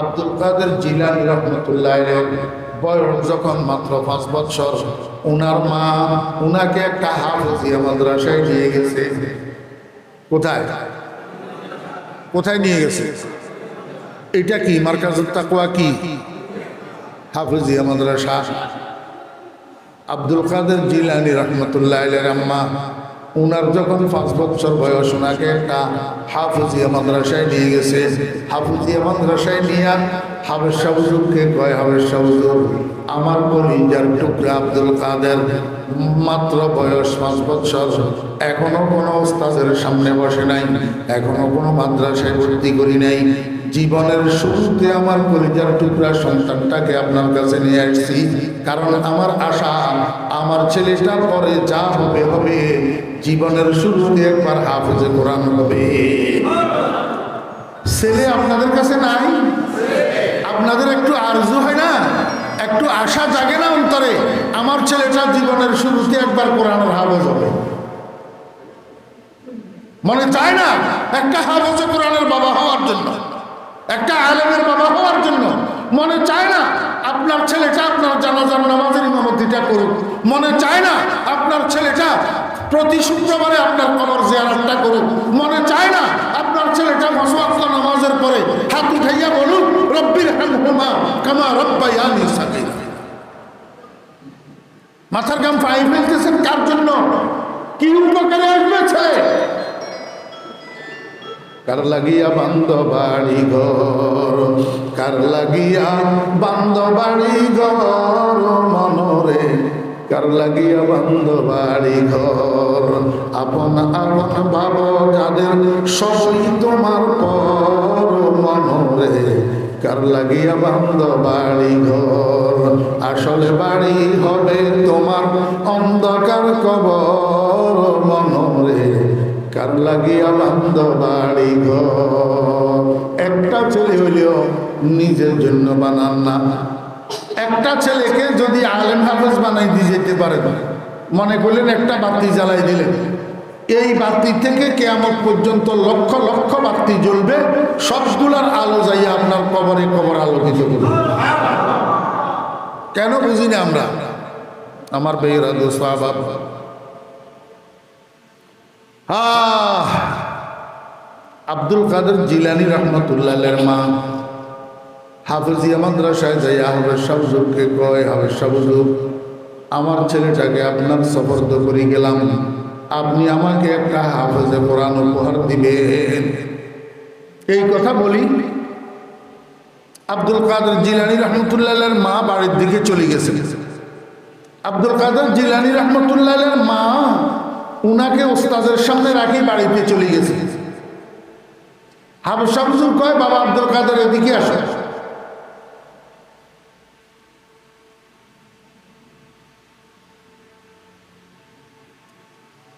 আব্দুল কাদের জিলানি রহমতুল্লাহ বয়স যখন মাত্র পাঁচ বছর, উনার মা উনাকে একটা হাফিজিয়া মাদ্রাসায় নিয়ে গেছে। কোথায়? কোথায় নিয়ে গেছে? এটা কি? মার্কাজুল তাকওয়া কি? হাফিজিয়া মাদ্রাসা। আব্দুল কাদের জিলানি রহমতুল্লাহ আম্মা উনার যখন পাঁচ বছর বয়স ওনাকে একটা হাফিজিয়া মাদ্রাসায় নিয়ে গেছে। হাফিজিয়া মাদ্রাসায় নিয়ে হাবের সাহুজুরকে কয় হাবের সাহুজুর আমার কলিজার টুকরা আব্দুল কাদের মাত্র বয়স পাঁচ বছর। এখনও কোনো ওস্তাদের সামনে বসে নাই, এখনও কোনো মাদ্রাসায় ভর্তি করি নাই। জীবনের শুরুতে আমার কলিজার টুকরা সন্তানটাকে আপনার কাছে নিয়ে আসছি, কারণ আমার আশা আমার ছেলেটার পরে যা হবে হবে। জীবনের শুরুতে একবার হাফেজে কোরআন হবে। ছেলে আপনাদের কাছে নাই? আপনাদের একটু আরজু হয় না? একটু আশা জাগে না অন্তরে? আমার ছেলেটা জীবনের শুরুতে একবার কোরআনের হাফেজ হবে। মনে চায় না? একটা হাফেজে কোরআনের বাবা হওয়ার জন্য, একটা আলেমের বাবা হওয়ার জন্য। মনে চায় না? আপনার ছেলেটা আপনার জানাজার নামাজের ইমামতিটা করুক। মনে চায় না আপনার ছেলেটা প্রতি শুক্রবারে আপনার কবর জিয়ারতটা করুক। মনে চায় না আপনার ছেলেটা মসওয়াক্ত নামাজের পরে হাত উঠাইয়া বলুক, রব্বির হামহুমা কামা রব্বায়ানি সাগীরা। মাথার গাম পাই ফেলতেছেন কার জন্য? কি উপকারে আসবে ছেলে কার লাগিয়া বান্দ বাড়ি ঘর, কার লাগিয়া বান্দ বাড়ি ঘর মনরে কার লাগিয়া বান্দ বাড়ি ঘর? আপন আপন ভাব, যাদের সবই তোমার পর। মনরে, কার লাগিয়া বান্দ বাড়ি ঘর? আসলে বাড়ি হবে তোমার অন্ধকার কবর। মনরে, কার লাগিয়া বান্ধ বাড়ি ঘর? একটা ছেলে হইলেও নিজের জন্য বানান না। একটা ছেলেকে যদি আলেম হাফেজ বানাই দিয়ে যেতে পারেন মনে করলেন একটা বাতি জ্বালাই দিলেন। এই বাতি থেকে কেয়ামত পর্যন্ত লক্ষ লক্ষ বাতি জ্বলবে, সবগুলার আলো যাইয়া আপনার কবরে কবর আলোকিত করবে। কেন বুঝি না আমরা? আমার বেয়েরা দোষ আহ! আব্দুল কাদের জিলানি রহমতুল্লাহের মা। হাফিজিয়া মাদ্রাসায় যাই হাবের সাবজুককে কয় হাবের সাবজুক, আমার ছেলেটাকে আপনার সফর্দ করে গেলাম। আপনি আমাকে একটা হাফেজে কোরআন উপহার দিবেন। এই কথা বলি। আব্দুল কাদের জিলানি রহমতুল্লাহের মা বাড়ির দিকে চলে গেছে। আব্দুল কাদের জিলানি রহমতুল্লাহের মা উনাকে ওস্তাদের সামনে রাখি বাড়িতে চলে গেছে। হাবু শামসুল কয়, বাবা আব্দুল কাদের এদিকে আসে।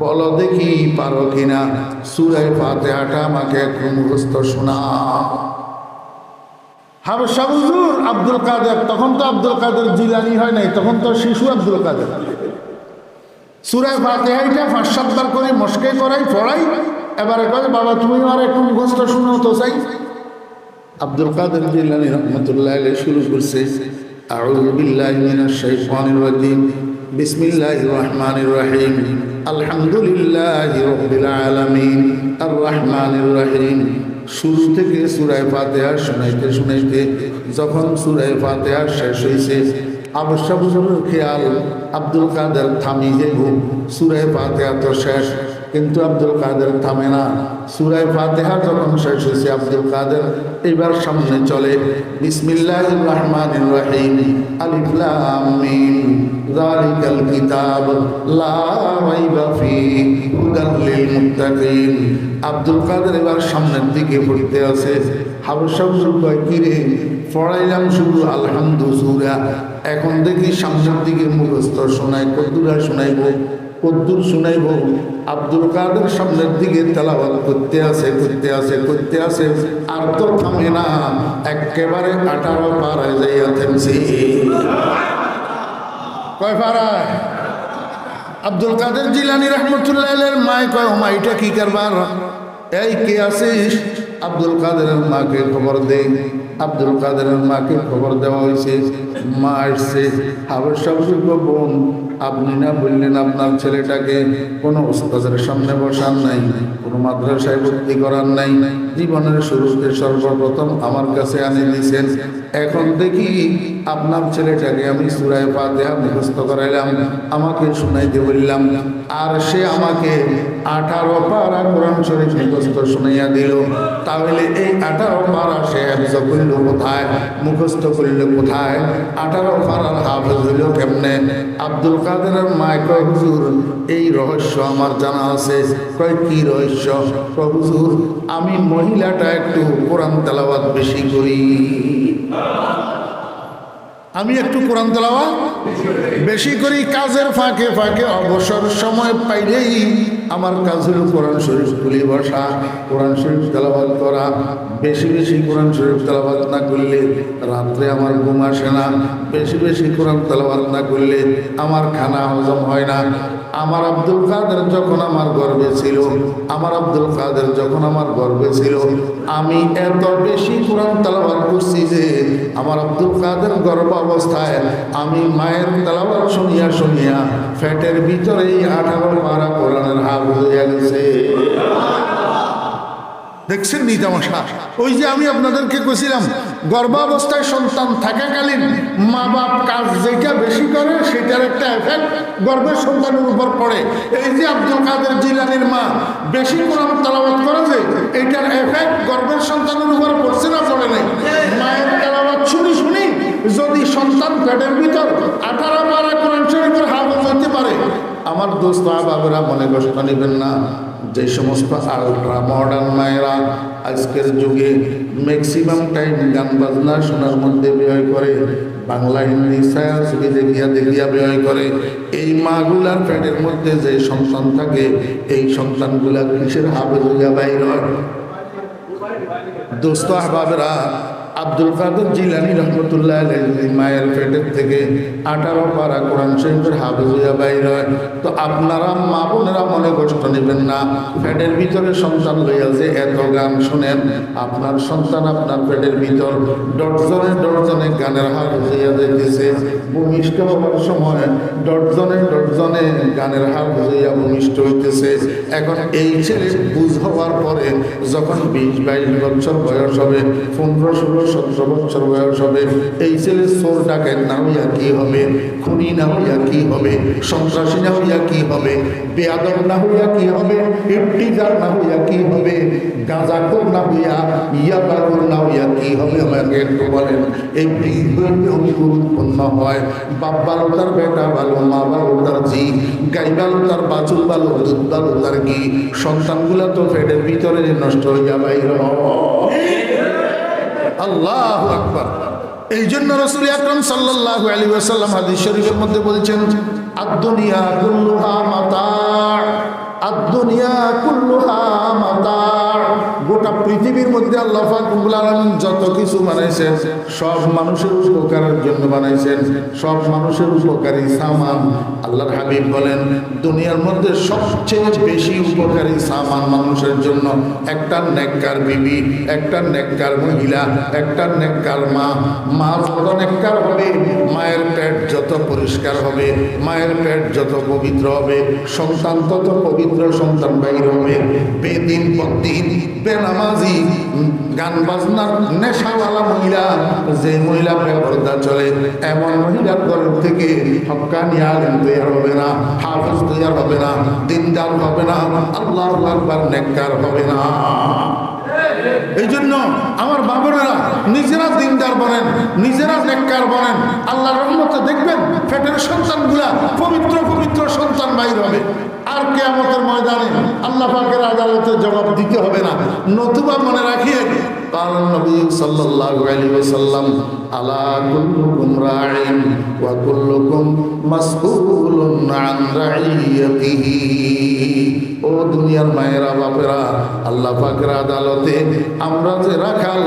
বলো দেখি পারো কিনা? সুরায় ফাতেহাটা আমাকে একটু মুখস্থ শোনা। হাবে শাহুজুর আব্দুল কাদের তখন তো আব্দুল কাদের জিলানি হয় নাই তখন তো শিশু আব্দুল কাদের। সুরায় ফাতেহাইটা পাঁচ সাতবার করে মস্কে করাই পড়াই এবারে কয়ে বাবা তুমি আর একটু মুখস্থ শুনো তো চাই। আব্দুল কাদের জিলানি রহমতুল্লাহ শুরু করছে। আউযু বিল্লাহি মিনাশ শাইতানির রাজিম। বিসমিল্লাহির الرحمن الرحيم الحمد لله رب العالمين الرحمن الرحيم শুরু থেকে সুরায় ফাতেহা শুনাইতে শুনাইতে, যখন সুরায় ফাতেহা শেষ হয়েছে আবশ্যক খেয়াল আব্দুল কাদের থামি যে ঘুম। সুরায় ফাতেহা তো শেষ। কিন্তু আব্দুল কাদের থামে না। সুরাই ফাতেহা যখন শেষ হয়েছে, আব্দুল কাদের এবার সামনে চলে। কিতাব আব্দুল কাদের এবার সামনের দিকে পড়তে আছে। হাবসাব কয় পড়াইলাম শুধু আলহামদু সুরা। এখন দেখি সামনের দিকে মুখস্থ শোনাই কদ্দুরা শোনাইব, কদ্দুর শোনাইব। আব্দুল কাদের সামনের দিকে তেলাবাদ করতে আছে করতে আছে করতে আছে। আর তো থামে না, একেবারে আঠারো পাড়ায় যাইয়া থেমছি। কয় পাড়ায়? আব্দুল কাদের জিলানি রহমতুল্লাহ মায় কয় মা এটা কি করবার? এই কে আছিস? আব্দুল কাদেরের মাকে খবর দে। আব্দুল কাদেরের মাকে খবর দেওয়া হয়েছে। মা আসছে। আবার সব বোন, আপনি না বললেন আপনার ছেলেটাকে কোনো ওস্তাদের সামনে বসান নাই, কোনো মাদ্রাসায় ভর্তি করার নাই। জীবনের শুরুতে সর্বপ্রথম আমার কাছে আনে দিয়েছেন। এখন দেখি আপনার ছেলেটাকে আমি সুরায় ফাতেহা মুখস্থ করাইলাম, আমাকে শুনাইতে বললাম। আর সে আমাকে আঠারো পারা কোরআন শরীফ মুখস্থ শুনাইয়া দিল। তাহলে এই আঠারো পারা সে একজ করল কোথায়? মুখস্থ করল কোথায়? আঠারো পারার হাফেজ হইল কেমনে? আব্দুল কাদেরের মায়, কয়, হুজুর, এই রহস্য আমার জানা আছে। কয়, কি রহস্য? হুজুর, আমি মহিলাটা একটু কোরআন তেলাওয়াত বেশি করি। আমি একটু কোরআন তেলাওয়া বেশি করি, কাজের ফাঁকে ফাঁকে, অবসর সময় পাইলেই আমার কাজ হলো কোরআন শরীফ তুলে বসা, কোরআন শরীফ তেলাবাদ করা। বেশি বেশি কোরআন শরীফ তেলাবাদ না করলে রাত্রে আমার ঘুম আসে না। বেশি বেশি কোরআন তেলাবাদ না করলে আমার খানা হজম হয় না। আমার আব্দুল কাদের যখন আমার গর্বে ছিল, আমার আব্দুল কাদের যখন আমার গর্বে ছিল, আমি এত বেশি কোরআন তালাবাদ করছি যে আমার আব্দুল কাদের গর্ব অবস্থায় আমি মায়ের তালাবাদ শুনিয়া শুনিয়া ফ্যাটের ভিতরেই আঠারো পারা কোরআনের হাত হইয়া গেছে। দেখছেন নি তামাশা? ওই যে আমি আপনাদেরকে কইছিলাম, গর্ভাবস্থায় সন্তান থাকাকালীন মা বাপ কাজ যেটা বেশি করে, সেটার একটা এফেক্ট গর্ভের সন্তানের উপর পড়ে। এই যে আব্দুল কাদের জিলানির মা, বেশি কোরআন তালাবাত করে যে, এটার এফেক্ট গর্ভের সন্তানের উপর পড়ছে না পড়ে নাই? মায়ের তালাবাত শুনি শুনি যদি সন্তান পেটের ভিতর আঠারো বারা কোরআন শরীফের হাফজ হইতে পারে আমার দোস্ত বাবারা মনে কষ্ট নেবেন না। যে সমস্ত আলট্রা মডার্ন মায়েরা আজকের যুগে ম্যাক্সিমাম টাইম গান বাজনা শোনার মধ্যে ব্যয় করে, বাংলা হিন্দি ছায়া ছবি দেখিয়া দেখিয়া ব্যয় করে, এই মাগুলার পেটের মধ্যে যে সন্তান থাকে, এই সন্তানগুলা কিসের হাফেজ হইয়া বাইর দোস্ত আহবাবেরা আব্দুল কাদের জিলানি রহমতুল্লাহ মায়ের পেটের থেকে আঠারো পারা কোরআন শরীফের হাফেজ বাইর হয়। তো আপনারা মা বোনেরা মনে কষ্ট নেবেন না, পেটের ভিতরে সন্তান লইয়া যে এত গান শুনেন, আপনার সন্তান আপনার পেটের ভিতর ডরজনে ডরজনে গানের হাফেজ হইয়া যাইতেছে। ভূমিষ্ঠ হওয়ার সময় ডরজনে ডরজনে গানের হাফেজ হইয়া ভূমিষ্ঠ হইতেছে। এখন এই ছেলে বুঝ হওয়ার পরে যখন বিশ বাইশ বছর বয়স হবে, পনেরো ষোলো সতেরো বছর বয়স হবে এই ছেলে সোর ডাকের না হইয়া কি হবে খুনি না হইয়া কি হবে সন্ত্রাসী না হইয়া কি হবে না হইয়া কি হবে ইফটিজার না হইয়া কি হবে না হইয়া না হইয়া কি হবে আমাকে একটু বলেন এই বৃদ্ধ উৎপন্ন হয় বাপ তার বেটা ভালো মা ভালো তার জি গাই ভালো তার বাছুর ভালো দুধ ভালো তার কি সন্তানগুলা তো পেটের ভিতরে নষ্ট হইয়া বাইর আল্লাহ আকবর। এই জন্য রসুল আকরম সাল্লাহ আলী আসাল্লাম হাদিস শরীফের মধ্যে বলছেন আদুনিয়া গুল্লুহা মাতা। গোটা পৃথিবীর মধ্যে বানাইছেন, সব মানুষের জন্য বানাইছেন। সব মানুষের বলেন, দুনিয়ার মধ্যে সবচেয়ে বেশি উপকারী সামান মানুষের জন্য একটা নেককার বিবি, একটা নেককার মহিলা, একটা নেককার মা। মা যত নেককার হবে, মায়ের পেট যত পরিষ্কার হবে, মায়ের পেট যত পবিত্র হবে, সন্তান তত পবিত্র সন্তান বাইর হবে। বেদিন পদিন বেনামাজি, গান বাজনার নেশাওয়ালা মহিলা, যে মহিলা বেপর্দা চলে, এমন মহিলার ঘর থেকে হকানি আলেম তৈরি হবে না, হাফিজ তৈরি হবে না, দিনদার হবে না আল্লাহ আকবার নেককার হবে না। এই জন্য আমার বাবরেরা নিজেরা দিনদার বলেন নিজেরা নেককার বলেন আল্লাহ রহমতে দেখবেন ফেটের সন্তানগুলা পবিত্র পবিত্র সন্তান বাইর হবে আর কেয়ামতের ময়দানে আল্লাহ পাকের আদালতে জবাব দিতে হবে না নতুবা মনে রাখিয়ে قال النبي صلى الله عليه وسلم ألا كلكم راع وكلكم مسؤول عن رعيته ও দুনিয়ার মায়েরা, বাপেরা, আল্লাহ পাকের আদালতে আমরা যে রাখাল,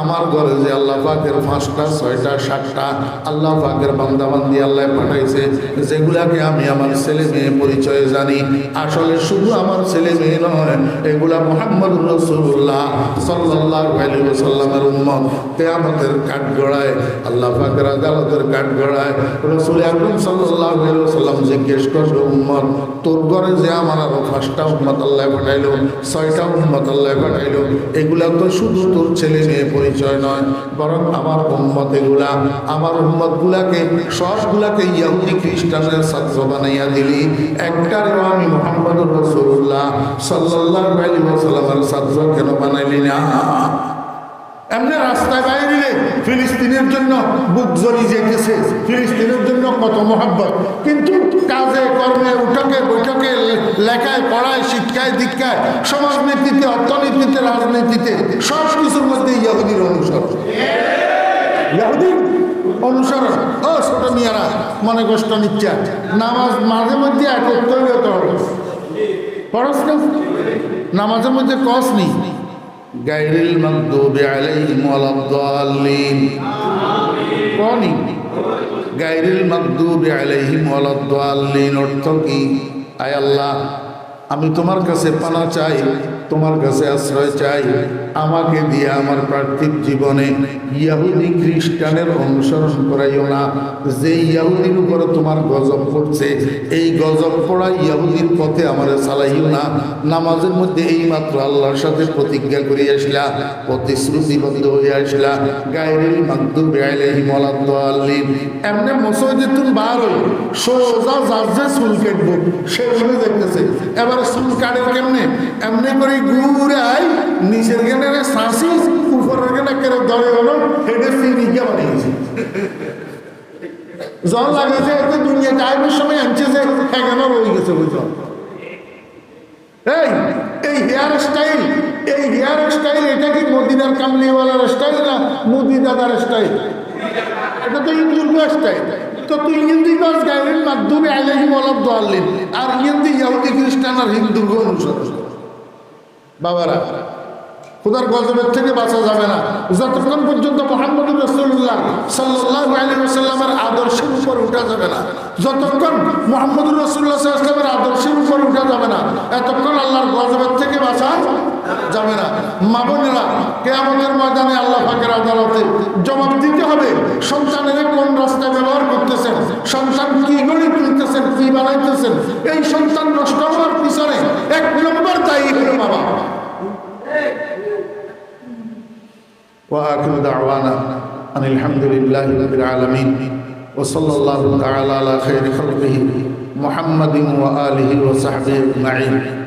আমার ঘরে যে আল্লাহ পাকের পাঁচটা, ছয়টা, সাতটা আল্লাহ পাকের বান্দাবান্দি আল্লাহ পাঠাইছে, যেগুলাকে আমি আমার ছেলে মেয়ে পরিচয়ে জানি। আসলে শুধু আমার ছেলে মেয়ে নয়, এগুলা মোহাম্মদ রসুল্লাহ সাল্লাহ আলী সাল্লামের উম্মত। কেয়ামতের কাঠগড়ায়, আল্লাহ পাকের আদালতের কাঠগড়ায় রসুল আকরম সাল্লাহ সাল্লাম জিজ্ঞেস করবে উম্মত, তোর ঘরে যে আমার আরও পাঁচটা উম্মত আল্লাহ পাঠাইলো ছয়টা উম্মত আল্লাহ পাঠাইলো এগুলা তো শুধু তোর ছেলে মেয়ে পরিচয় নয়, বরং আমার উম্মত এগুলা। আমার উম্মত গুলাকে সবগুলাকে ইয়াহুদি খ্রিস্টানের ছাত্র বানাইয়া দিলি। একটারও আমি মোহাম্মদ রসুল্লাহ সাল্লাহ সাল্লামের ছাত্র কেন বানাইলি না? এমনি রাস্তায় বাইরে ফিলিস্তিনের জন্য বুক জড়ি যেতেছে ফিলিস্তিনের জন্য কত মহাব্বত। কিন্তু কাজে, কর্মে, উঠকে, বৈঠকে লেখায়, পড়ায়, শিক্ষায়, দীক্ষায় সমাজনীতিতে অর্থনীতিতে, রাজনীতিতে, সব কিছুর মধ্যে ইয়াহুদির অনুসরণ। ইয়াহুদির অনুসরণ। ও ছোট মিয়ারা, মনে কষ্ট নিচ্ছে। নামাজ মাঝে মধ্যে একত্র হতে হবে পড়স নামাজের মধ্যে কস নেই। গাইরিল মাগদুবি আলাইহিম ওয়ালা দাল্লিন কোনি গাইরিল মাগদুবি আলাইহিম ওয়ালা দাল্লিন অর্থ কি? আয় আল্লাহ, আমি তোমার কাছে পানা চাই। তোমার কাছে আশ্রয় চাই। আমাকে দিয়ে আমার পার্থিব জীবনে ইয়াহুদি খ্রিস্টানের অনুসরণ করাইও না। যে ইয়াহুদির উপরে তোমার গজব পড়ছে, এই গজব পড়া ইয়াহুদির পথে আমার চালাইও না। নামাজের মধ্যে এই মাত্র আল্লাহর সাথে প্রতিজ্ঞা করে আসলা, প্রতিশ্রুতিবদ্ধ হয়ে আসলা। গায়রিল মাকদুব আলাইহিম ওয়ালাদ-দাল্লিন এমনি মসজিদে তুমি বার হই সোজা যাচ্ছে চুল কাটবো, সে দেখতেছে। এবার চুল কাটে কেমনে? এমনি করে ঘুরাই, নিচের গেলে শাঁসি উপরের গেলে কেন দরে হলো হেডে ফিরিকে বানিয়েছে জল লাগাছে এতে দুনিয়া টাইমের সময় আনছে যে এখানে রয়ে গেছে বুঝলো এই এই হেয়ার স্টাইল, এই হেয়ার স্টাইল, এটা কি মদিনার কামলিওয়ালার স্টাইল না মোদি দাদার স্টাইল? এটা তো ইন্দুর স্টাইল। তো তুই হিন্দি কাজ গাইলেন মাধ্যমে আলাইহিম অলব দোয়াল্লিন, আর হিন্দি ইহুদি খ্রিস্টান আর হিন্দুর অনুসরণ। বাবারা, খুদার গজবের থেকে বাঁচা যাবে না। যতক্ষণ পর্যন্ত মোহাম্মদ রসুল্লাহ সাল্লাহ আলী সাল্লামের আদর্শের উপর উঠা যাবে না, যতক্ষণ মোহাম্মদ রসুল্লাহ সাল্লামের আদর্শের উপর উঠা যাবে না, এতক্ষণ আল্লাহর গজবের থেকে বাঁচা যাবে না। মা বোনেরা কে আমাদের ময়দানে আল্লাহ ফাঁকের আদালতে জবাব দিতে হবে, সন্তানেরা কোন রাস্তায় ব্যবহার করতেছেন, সন্তান কি গড়ে তুলতেছেন, কি বানাইতেছেন? এই সন্তান নষ্ট হওয়ার পিছনে এক নম্বর দায়ী হলো বাবা। وآخر دعوانا أن الحمد لله رب العالمين وصلى الله تعالى على خير خلقه محمد وآله وصحبه أجمعين.